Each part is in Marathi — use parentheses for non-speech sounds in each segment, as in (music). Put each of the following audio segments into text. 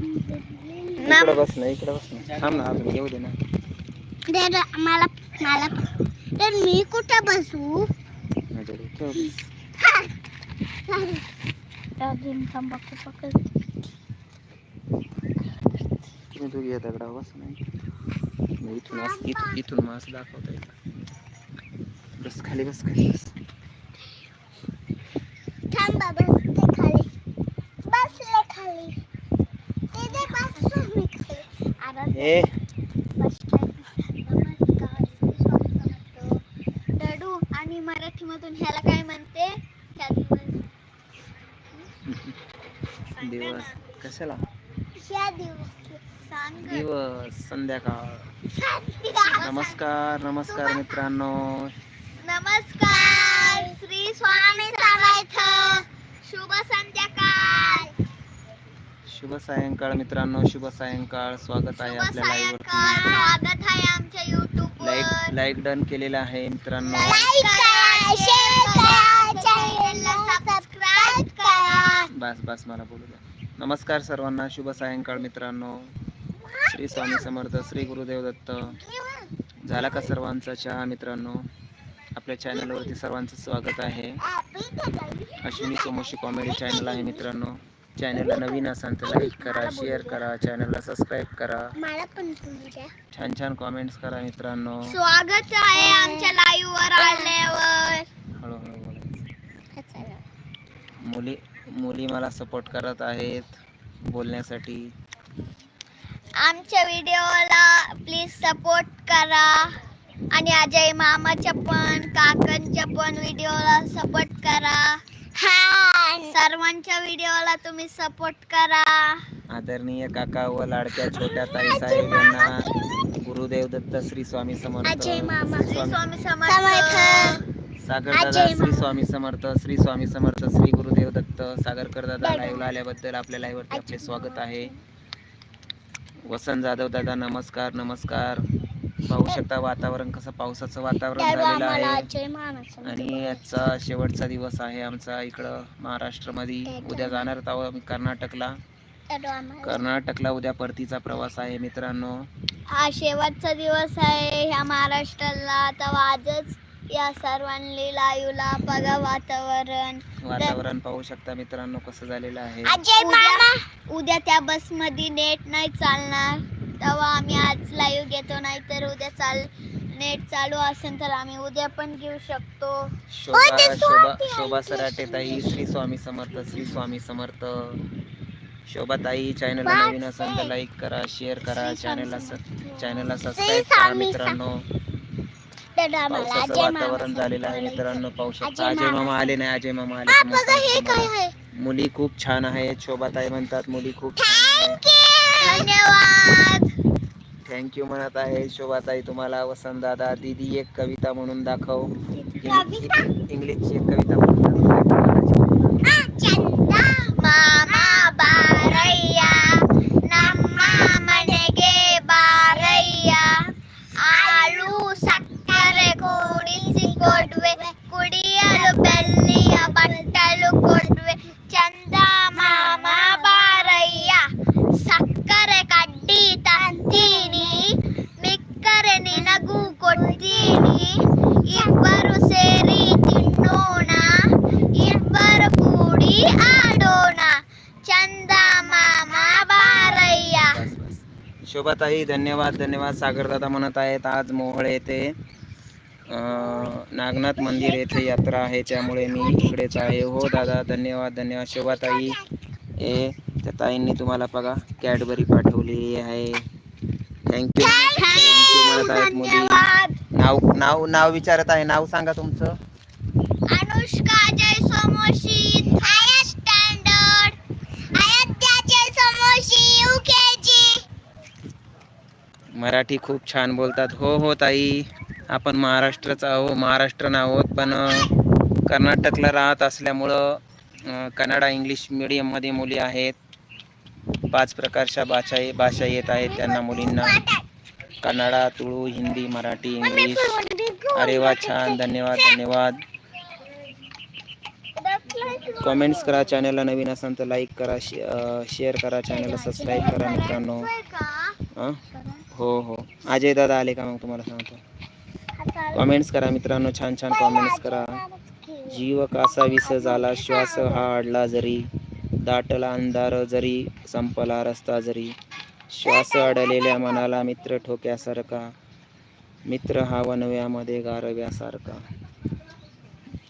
इकडे बस ना इकडे बस ना. थांब ना अजून येऊ दे ना. दादा मला मला तर मी कुठं बसू. अजून तंबाखू पकड तुम्ही दोघी या दगडावर बस नाही मग इथून असं इथून इथून दाखवता येतं बस खाली बस खाली बस थांबा बसते खाली ए डडू आणि मराठीमधून ह्याला काय म्हणते? (laughs) दिवस. कशाला? दिवस सांग दिवस संध्याकाळ. नमस्कार नमस्कार नमस्कार मित्रांनो. नमस्कार श्री स्वामी समर्थ. शुभ संध्याकाळ. शुभ सायंकाळ मित्रांनो शुभ सायंकाळ स्वागत आहे आपल्या लाईव्ह सायंकाळ वरती. स्वागत आहे आमच्या युट्यूब लाईक लाईक डन केलेला आहे मित्रांनो. लाईक करा शेअर करा चॅनलला सबस्क्राइब करा. बस बस मला बोलू द्या. नमस्कार सर्वांना शुभ सायंकाळ मित्रांनो. श्री स्वामी समर्थ श्री गुरुदेव दत्त. झाला का सर्वांचा चहा मित्रांनो? आपल्या चॅनलवरती सर्वांचं स्वागत आहे. अश्विनी सोमोशी कॉमेडी चॅनल आहे मित्रांनो. चॅनलला नवीन असाल तर लाईक करा शेअर करा चॅनलला सबस्क्राईब करा. मला पण तुमच्या छान छान कॉमेंट्स करा मित्रांनो. स्वागत आहे आमच्या लाईव्ह वर आल्यावर. हळूहळू मुली मुली मला सपोर्ट करत आहेत बोलण्यासाठी. आमच्या व्हिडिओला प्लीज सपोर्ट करा. आणि अजय मामाच्या पण काकांच्या पण व्हिडिओला सपोर्ट करा. सर्वांच्या व्हिडिओला तुम्ही सपोर्ट करा. आदरणीय काका व लाडक्या छोट्या ताई साहेब यांना गुरुदेव दत्त श्री स्वामी समर्थ. अजय मामा. श्री श्री स्वामी समर्थ. सागर दादा श्री स्वामी समर्थ. श्री स्वामी समर्थ. श्री गुरुदेव दत्त. सागरकर दादा लाईव्ह आल्याबद्दल आपल्या लाईव्ह वरती आपले स्वागत आहे. वसंत जाधव दादा नमस्कार नमस्कार. पाहू शकता वातावरण कसं पावसाचं वातावरण झालेलं आहे. आणि आजचा शेवटचा दिवस आहे आमचा इकडं महाराष्ट्रामध्ये. उद्या जाणार आहोत आम्ही कर्नाटकला. कर्नाटकला उद्या परतीचा प्रवास आहे मित्रांनो. हा शेवटचा दिवस आहे ह्या महाराष्ट्राला. आता आजच या सर्वांनी लाईव्हला बघा वातावरण. वातावरण पाहू शकता मित्रांनो कसं झालेलं आहे. उद्या त्या बसमध्ये नेट नाही चालणार. तेव्हा आम्ही आज लाईव्ह घेतो नाही तर उद्या चाल नेट चालू असेल तर आम्ही उद्या पण घेऊ शकतो. शोभा शोभा शोभा सराटे ताई श्री स्वामी समर्थ श्री स्वामी समर्थ. शोभा ताई चॅनलला नवीन असेल तर लाईक करा शेअर करा चॅनलला चॅनलला सबस्क्राईब करा स्वामी मित्रांनो. पावसाचं वातावरण झालेलं आहे मित्रांनो पाहू शकता. अजय मामा. आले नाही अजय मामा आले मला. खूप छान आहेत शोभाताई म्हणतात मुली खूप छान धन्यवाद. थँक्यू म्हणत आहे. शोभाताई तुम्हाला वसंत दादा दीदी एक कविता म्हणून दाखव? इंग्लिशची एक कविता शोभाताई धन्यवाद धन्यवाद सागरदादा म्हणत आहेत. आज मोहळे येथे नागनाथ मंदिर येथे यात्रा आहे. त्यामुळे मी इकडेच आहे. हो दादा धन्यवाद धन्यवाद. शोभाताई ए त्या ताईंनी तुम्हाला बघा कॅडबरी पाठवली आहे. थँक्यू थँक्यू म्हणत आहेत मुली. नाव नाव नाव विचारत आहे. नाव सांगा तुमचं. अनुष्का जय सोमोशी मराठी खूप छान बोलतात. हो हो ताई. आपण महाराष्ट्राचा आहो महाराष्ट्रन आहोत पण कर्नाटकला राहत असल्यामुळं कन्नडा इंग्लिश मिडियममध्ये मुली आहेत. पाच प्रकारच्या भाषा भाषा येत आहेत त्यांना मुलींना. कन्नडा तुळू हिंदी मराठी इंग्लिश. अरे वा छान. धन्यवाद धन्यवाद. कमेंट्स करा चॅनलला नवीन असाल तर लाईक करा शेअर करा चॅनलला सबस्क्राईब करा मित्रांनो. हां हो हो. अजय दादा आले का मग तुम्हाला सांगतो. कमेंट्स करा मित्रांनो छान छान कमेंट्स करा. जीव कासा विस झाला श्वास हा अडला जरी. दाटला अंधार जरी संपला रस्ता जरी. श्वास अडलेल्या मनाला मित्र ठोक्यासारखा. मित्र हा वनव्यामध्ये गारव्यासारखा.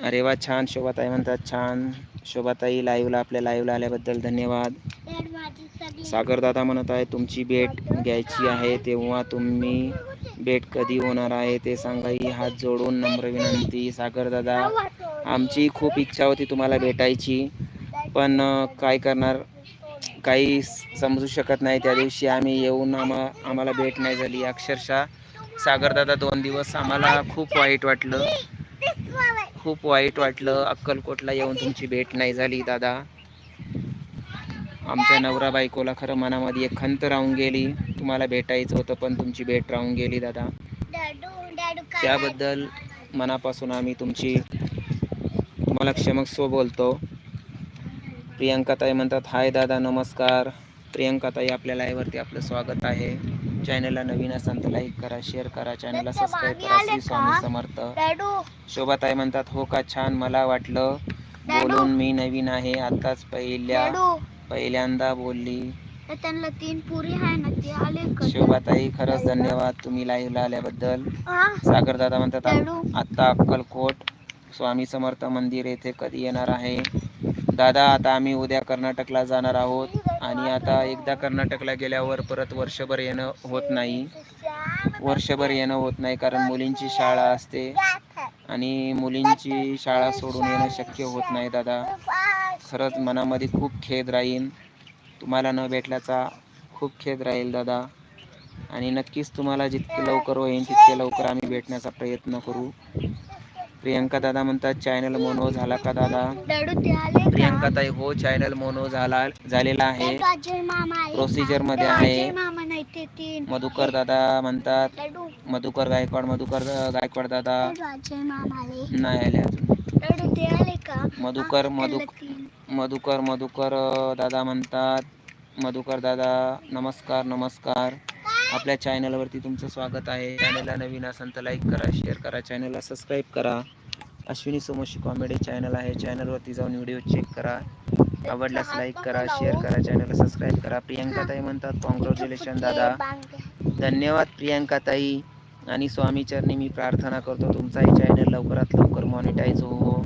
अरे वा छान शोभाताई म्हणतात छान. शोभाताई लाईव्हला आपल्या लाईव्हला आल्याबद्दल धन्यवाद. सागरदादा म्हणत आहे तुमची भेट घ्यायची आहे तेव्हा तुम्ही भेट कधी होणार आहे ते सांगाही हात जोडून नम्र विनंती. सागरदादा आमची खूप इच्छा होती तुम्हाला भेटायची पण काय करणार? काही समजू शकत नाही. त्या दिवशी आम्ही येऊन आम्हा आम्हाला भेट नाही झाली. अक्षरशः सागरदादा दोन दिवस आम्हाला खूप वाईट वाटलं. खूप वाईट वाटलं. अक्कलकोटला येऊन तुमची भेट नाही झाली दादा. आमच्या नवरा बायकोला खरं मनामध्ये एक खंत राहून गेली. तुम्हाला भेटायचं होतं पण तुमची भेट राहून गेली दादा. त्याबद्दल मनापासून आम्ही तुमची तुम्हाला क्षमस्व बोलतो. प्रियंकाताई म्हणतात हाय दादा नमस्कार. प्रियंकाताई आपल्या लाईव्हवरती आपलं स्वागत आहे. चॅनलला नवीन असाल तर लाईक करा शेअर करा. चॅनलला सबस्क्राईब करा. श्री स्वामी समर्थ. शोभाताई म्हणतात हो का छान मला वाटलं. बोलून मी नवीन आहे. आताच पहिल्या पहिल्यांदा बोलली. त्यांना तीन पुरी आहे ना ते आले शोभाताई खरंच धन्यवाद तुम्ही लाईव्हला आल्याबद्दल? सागर दादा म्हणतात आता अक्कलकोट स्वामी समर्थ मंदिर येथे कधी येणार आहे? दादा आता आम्ही उद्या कर्नाटकला जाणार आहोत आणि आता एकदा कर्नाटकला गेल्यावर परत वर्षभर येणं होत नाही. वर्षभर येणं होत नाही कारण मुलींची शाळा असते. आणि मुलींची शाळा सोडून येणं शक्य होत नाही दादा. खरंच मनामध्ये खूप खेद राहील तुम्हाला न भेटल्याचा खूप खेद राहील दादा. आणि नक्कीच तुम्हाला जितके लवकर होईल तितके लवकर आम्ही भेटण्याचा प्रयत्न करू. प्रियंका दादा म्हणतात चॅनल मोनो झाला का दादा? प्रियंका ताई हो चॅनल मोनो झाला झालेला आहे. प्रोसिजरमध्ये आहे. तीन मधुकर दादा म्हणतात. मधुकर गायकवाड मधुकर गायकवाड दादा. नाही आले अजून. डॅडू ते आले का? मधुकर मधु. मधुकर मधुकर दादा म्हणतात. मधुकर दादा नमस्कार नमस्कार. आपल्या चॅनलवरती तुमचं स्वागत आहे. चॅनलला नवीन असेल तर लाईक करा शेअर करा चॅनलला सबस्क्राईब करा. अश्विनी सोमोशी कॉमेडी चॅनल आहे. चॅनलवरती जाऊन व्हिडिओ चेक करा. आवडल्यास लाईक करा शेअर करा चॅनलला सबस्क्राईब करा. प्रियंका ताई म्हणतात कॉंग्रॅच्युलेशन दादा. धन्यवाद प्रियंका ताई. आणि स्वामी चरणी मी प्रार्थना करतो तुमचाही चॅनल लवकरात लवकर मॉनिटाईज हो.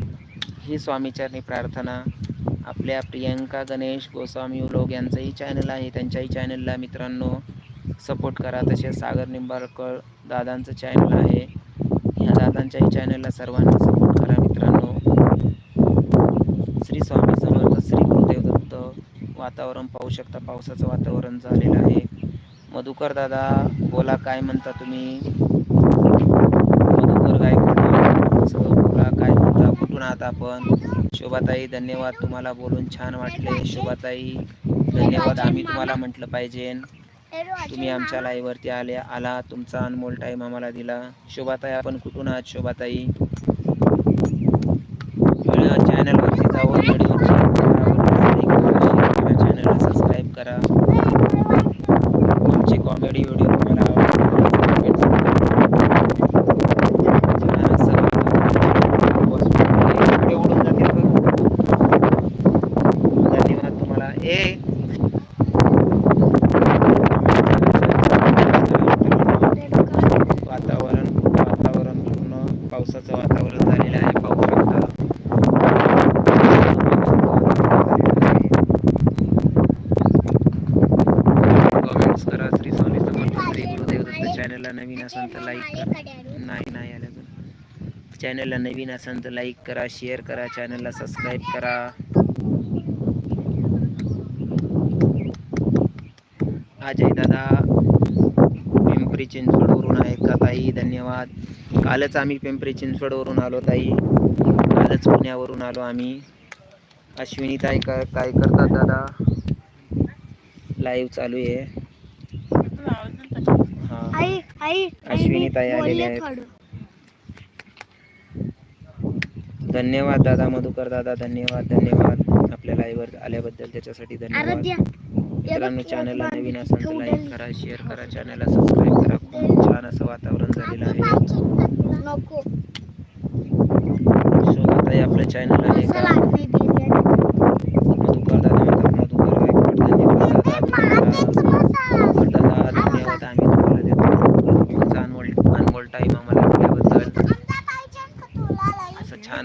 ही स्वामी चरणी प्रार्थना आपल्या प्रियंका गणेश गोस्वामी उलोग यांचंही चॅनल आहे. त्यांच्याही चॅनलला मित्रांनो सपोर्ट करा. तसेच सागर निंबाळकर दादांचं चॅनल आहे. ह्या दादांच्याही चॅनलला सर्वांनी सपोर्ट करा मित्रांनो. श्री स्वामी समर्थ श्री गुरुदेव दत्त वातावरण पाहू शकता. पावसाचं वातावरण झालेलं आहे. मधुकर दादा बोला काय म्हणता तुम्ही? मधुकर गायकवाड बोला काय म्हणता? कुठून आहात आपण? शोभाताई धन्यवाद तुम्हाला बोलून छान वाटले. शोभाताई धन्यवाद. आम्ही तुम्हाला म्हटलं पाहिजे. तुम्ही आमच्या लाईव्हवरती आले आला तुमचा अनमोल टाईम आम्हाला दिला. शोभाताई आपण कुठून आहात? शोभाताई. चॅनलवरती जाऊन व्हिडिओ चॅनलला सबस्क्राईब करा आमचे कॉमेडी व्हिडिओ तुम्हाला आवडतील उडून जातील बघ. धन्यवाद तुम्हाला ए डॅडू काय? वातावरण वातावरण पूर्ण पावसाचं वातावरण झालेलं आहे पाहू शकता कमेंट्स करा श्री स्वामी समर्थ श्री गुरुदेव दत्त चॅनलला नवीन असाल तर लाईक आले करा का डॅडू? नाही नाही आलं अजून चॅनलला नवीन असाल तर लाईक करा शेअर करा चॅनलला सबस्क्राईब करा. अजय दादा पिंपरी चिंचवडवरून आहेत का ताई? धन्यवाद. कालच आम्ही पिंपरी चिंचवडवरून आलो ताई. कालच पुण्यावरून आलो आम्ही. अश्विनी ताई काय काय करतात दादा? लाईव्ह चालू आहे. हां. आई आई अश्विनी ताई आलेल्या आहेत. धन्यवाद दादा मधुकर दादा धन्यवाद धन्यवाद. आपल्या लाईव्हवर आल्याबद्दल त्याच्यासाठी धन्यवाद. मित्रांनो चॅनलला नवीन असाल तर लाईक करा शेअर करा चॅनलला सबस्क्राईब करा. खूप छान असं वातावरण झालेलं आहे. नको. शोभाताई आपल्या चॅनल आहे असं का लागते बिर्याणी मधुकर दादा म्हणतात मधुकर गायकवाड धन्यवाद दादा तुम्हाला दादा धन्यवाद आम्ही तुम्हाला देतो तुमचा अनमोल अनमोल टाईम आम्हाला दिल्याबद्दल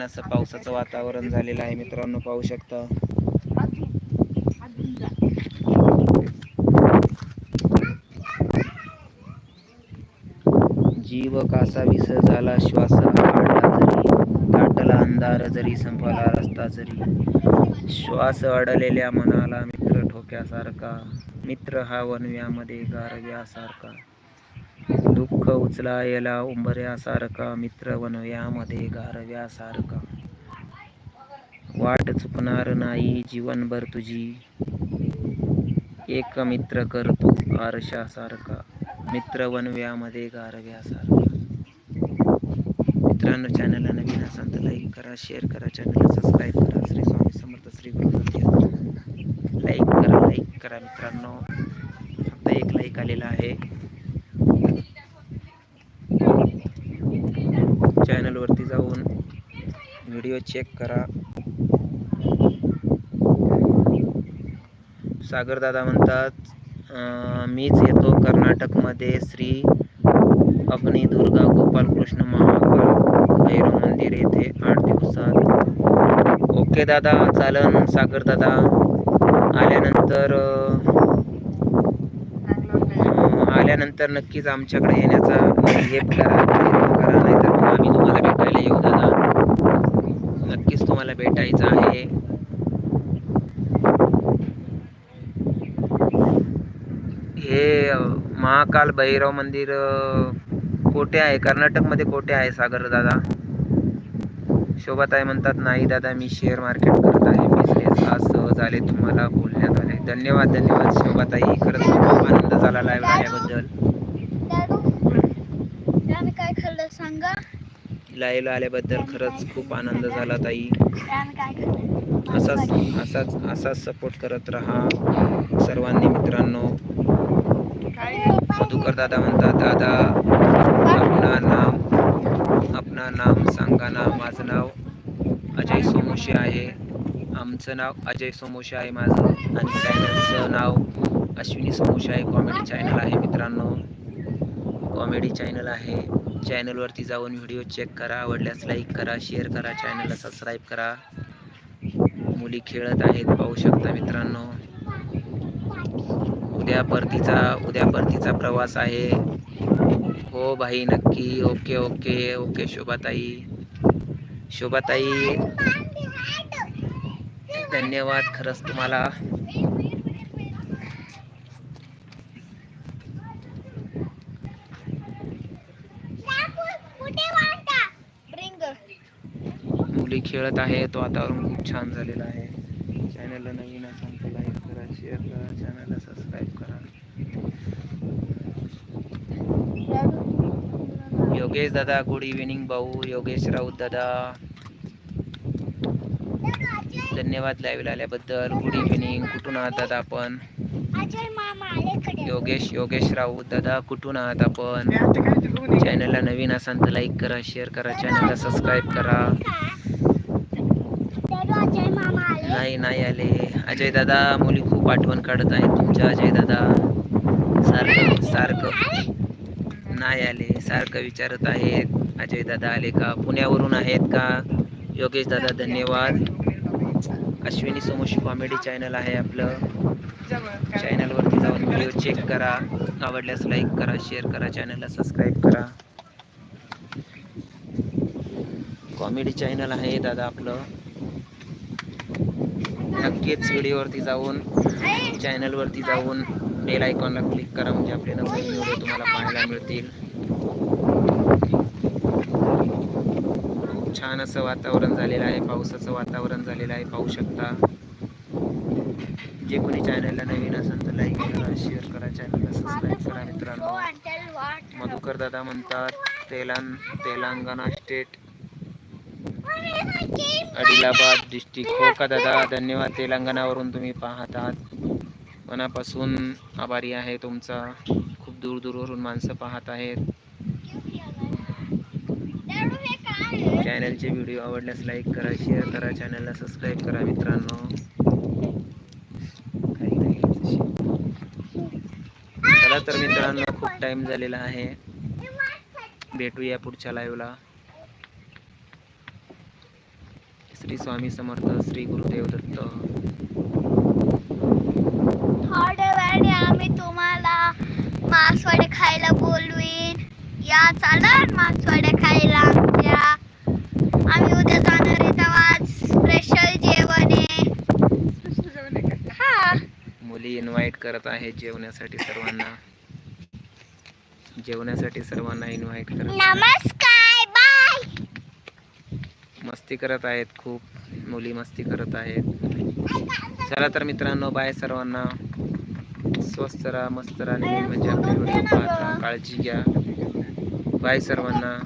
असं पावसाचं वातावरण झालेलं आहे मित्रांनो पाहू शकता. जीव कासा विस झाला श्वास जरी दाटला अंधार जरी संपला रस्ता जरी. श्वास अडलेल्या मनाला मित्र ठोक्यासारखा मित्र हा वनव्यामध्ये गारव्यासारखा दुःख उचलायला उंबऱ्यासारखा मित्र वनव्यामध्ये गारव्यासारखा वाट चुकणार नाही जीवनभर तुझी. एक मित्र करतो आरशासारखा मित्र वनव्यामध्ये गारव्यासारखा मित्रांनो चॅनलला नवीन असाल तर लाईक करा शेअर करा चॅनलला सबस्क्राईब करा. श्री स्वामी समर्थ श्री गुरु लाईक करा लाईक करा मित्रांनो. फक्त एक लाईक आलेला आहे. चॅनलवरती जाऊन व्हिडिओ चेक करा. सागरदादा म्हणतात मीच येतो कर्नाटकमध्ये श्री अग्नी दुर्गा गोपालकृष्ण महाकाल भैरव मंदिर येथे आठ दिवसात. ओके दादा चालन सागरदादा आल्यानंतर आल्यानंतर नक्कीच आमच्याकडे येण्याचा हे करा करा नाही आम्ही तुम्हाला भेटायला येऊ दादा. नक्कीच तुम्हाला भेटायचं आहे. हे महाकाल भैरव मंदिर कोठे आहे? कर्नाटकमध्ये कोठे आहे सागर दादा? शोभाताई म्हणतात नाही दादा मी शेअर मार्केट करत आहे. बिझनेस आज सहज आले तुम्हाला बोलण्यात आले. धन्यवाद धन्यवाद शोभाताई. खरंच खूप आनंद झाला लाईव्ह आल्याबद्दल सांगा? लाईव्ह आल्याबद्दल खरंच खूप आनंद झाला ताई. असाच असाच असाच सपोर्ट करत राहा. सर्वांनी मित्रांनो. मधुकर दादा म्हणतात दादा आपणा नाम आपला नाम सांगा ना माझं नाव अजय सोमोशी आहे. आमचं नाव अजय सोमोशी आहे माझं आणि चॅनलचं नाव अश्विनी सोमोशी आहे. कॉमेडी चॅनल आहे मित्रांनो. कॉमेडी चॅनल आहे. चॅनलवरती जाऊन व्हिडिओ चेक करा. आवडल्यास लाईक करा शेअर करा चॅनलला सबस्क्राईब करा. मुली खेळत आहेत पाहू शकता मित्रांनो. उद्या परतीचा उद्या परतीचा प्रवास आहे. हो भाई नक्की. ओके ओके ओके शोभाताई. शोभाताई धन्यवाद खरंच तुम्हाला. खेळत आहे. तो वातावरण खूप छान झालेलं आहे. चॅनलला नवीन असाल तर लाईक करा शेअर करा चॅनलला सबस्क्राईब करा. योगेश दादा गुड इव्हिनिंग भाऊ. योगेश राऊत दादा. धन्यवाद लाईव्ह आल्याबद्दल. गुड इव्हिनिंग कुठून आहात दादा आपण? योगेश योगेश राऊत दादा कुठून आहात आपण? चॅनलला नवीन असाल तर लाईक करा शेअर करा चॅनलला सबस्क्राईब करा. नाही नाही आले. अजय दादा मुली खूप आठवण काढत आहेत. तुमच्या अजय दादा सारखं सारखं नाही आले सारखं विचारत आहेत. अजय दादा आले का? पुण्यावरून आहेत का? योगेश दादा धन्यवाद. अश्विनी सोमोशी कॉमेडी चॅनल आहे आपलं. चॅनलवरती जाऊन व्हिडिओ चेक करा. आवडल्यास लाईक करा शेअर करा चॅनलला सबस्क्राईब करा. कॉमेडी चॅनल आहे दादा आपलं. नक्कीच व्हिडिओवरती जाऊन चॅनलवरती जाऊन बेल आयकॉनला क्लिक करा म्हणजे आपले नवीन व्हिडिओ तुम्हाला पाहायला मिळतील. खूप छान असं वातावरण झालेलं आहे पावसाचं वातावरण झालेलं आहे पाहू शकता. जे कोणी चॅनलला नवीन असेल तर लाईक करा शेअर करा चॅनलला सबस्क्राईब करा मित्रांनो. मधुकर दादा म्हणतात तेलां तेलंगणा स्टेट आदिलाबाद डिस्ट्रिक्ट. हो का दादा? धन्यवाद. तेलंगणावरून तुम्ही पाहत आहात. मनापासून आभारी आहे तुमचा. खूप दूर दूरवरून माणसं पाहत आहेत. चॅनलचे व्हिडिओ आवडल्यास लाईक करा शेअर करा चॅनलला सबस्क्राईब करा मित्रांनो. चला तर मित्रांनो खूप टाईम झालेला आहे. भेटूया पुढच्या लाईव्हला श्री स्वामी समर्थ श्री गुरुदेव दत्त. आम्ही तुम्हाला मासवडे खायला बोलवीन. या चालत मासवडे खायला आमच्या. आम्ही उद्या जाणार आहे तेव्हा आज स्पेशल जेवण. आहे हा. मुली इन्व्हाइट करत आहेत जेवण्यासाठी सर्वांना. जेवण्यासाठी सर्वांना इन्व्हाइट करत. नमस्कार. मस्ती करत आहेत खूप मुली मस्ती करत आहेत. चला तर मित्रांनो बाय सर्वांना. स्वस्त राहा मस्त राहा म्हणजे पाहता. काळजी घ्या. बाय सर्वांना.